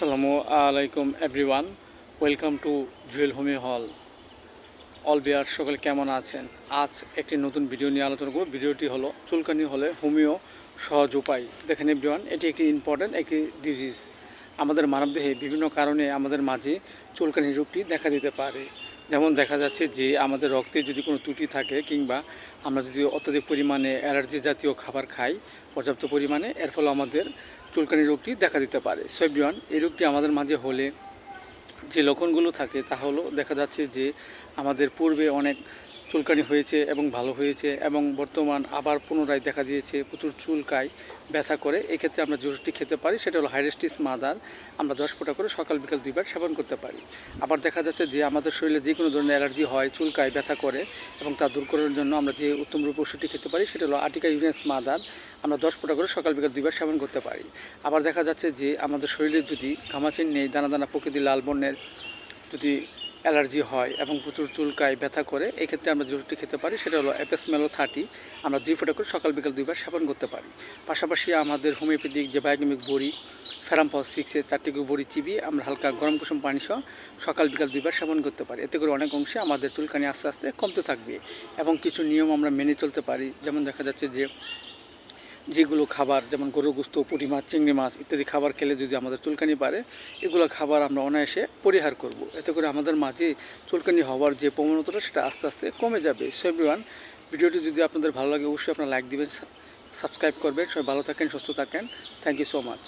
আসসালামু আলাইকুম everyone welcome to Jewel হোমি হল অল বিয়ার সকলে কেমন আছেন? আজ একটি নতুন ভিডিও নিয়ে আলোচনা করব। ভিডিওটি হলো চুলকানি হলে হোমিও সহজ উপায়। দেখেন এভরিওয়ান এটি একটি ইম্পর্ট্যান্ট একটি ডিজিজ আমাদের মানবদেহে বিভিন্ন কারণে আমাদের মাঝে চুলকানি রোগটি দেখা দিতে পারে। যেমন দেখা যাচ্ছে যে আমাদের রক্তে যদি কোনো ত্রুটি থাকে কিংবা আমরা যদি অত্যধিক পরিমাণে অ্যালার্জি জাতীয় খাবার খাই, পর্যাপ্ত পরিমাণে, এর ফলে আমাদের চুলকানি রোগটি দেখা দিতে পারে। সৈবিয়ান, এই রোগটি আমাদের মাঝে হলে যে লক্ষণগুলো থাকে তা হলো দেখা যাচ্ছে যে আমাদের পূর্বে অনেক চুলকানি হয়েছে এবং ভালো হয়েছে এবং বর্তমান আবার পুনরায় দেখা দিয়েছে প্রচুর চুলকায়, ব্যথা করে, এক্ষেত্রে আমরা ওষুধটি খেতে পারি, সেটা হলো হাইরেস্টিস মাদার। আমরা দশ ফোঁটা করে সকাল, বিকাল দুইবার সেবন করতে পারি। আবার দেখা যাচ্ছে যে আমাদের শরীরে যে কোনো ধরনের অ্যালার্জি হয়, চুলকায়, ব্যথা করে এবং তা দূর করার জন্য আমরা যে উত্তম রূপ ওষুধটি খেতে পারি, সেটা হলো আটিকা ইউরেন্স মাদার। আমরা দশ ফোঁটা করে সকাল, বিকাল দুইবার সেবন করতে পারি। আবার দেখা যাচ্ছে যে আমাদের শরীরে যদি ঘামাচিন নেই, দানা দানা প্রকৃতি লাল বর্ণের যদি অ্যালার্জি হয় এবং প্রচুর চুলকায়, ব্যথা করে এই ক্ষেত্রে আমরা যে ওষুধটি খেতে পারি সেটা হলো অ্যাপেসমেলো থার্টি আমরা দুই ফোঁটা করে সকাল, বিকাল দুইবার সেবন করতে পারি। পাশাপাশি আমাদের হোমিওপ্যাথিক যে বায়োকেমিক বড়ি ফেরামপস সিক্সের চারটি বড়ি চিবিয়ে আমরা হালকা গরম কুসুম পানি সহ সকাল, বিকাল দুইবার সেবন করতে পারি। এতে করে অনেক অংশে আমাদের চুলকানি আস্তে আস্তে কমতে থাকবে এবং কিছু নিয়ম আমরা মেনে চলতে পারি। যেমন দেখা যাচ্ছে যে যেগুলো খাবার, যেমন গরু গুস্ত, পুঁটি মাছ, চিংড়ি মাছ ইত্যাদি খাবার খেলে যদি আমাদের চুলকানি বাড়ে, এগুলো খাবার আমরা অনায়াসে পরিহার করব। এতে করে আমাদের মাঝে চুলকানি হওয়ার যে প্রবণতাটা, সেটা আস্তে আস্তে কমে যাবে। সেভিওয়ান ভিডিওটি যদি আপনাদের ভালো লাগে, অবশ্যই আপনারা লাইক দিবেন সাবস্ক্রাইব করবেন। সবাই ভালো থাকেন, সুস্থ থাকেন। Thank you so much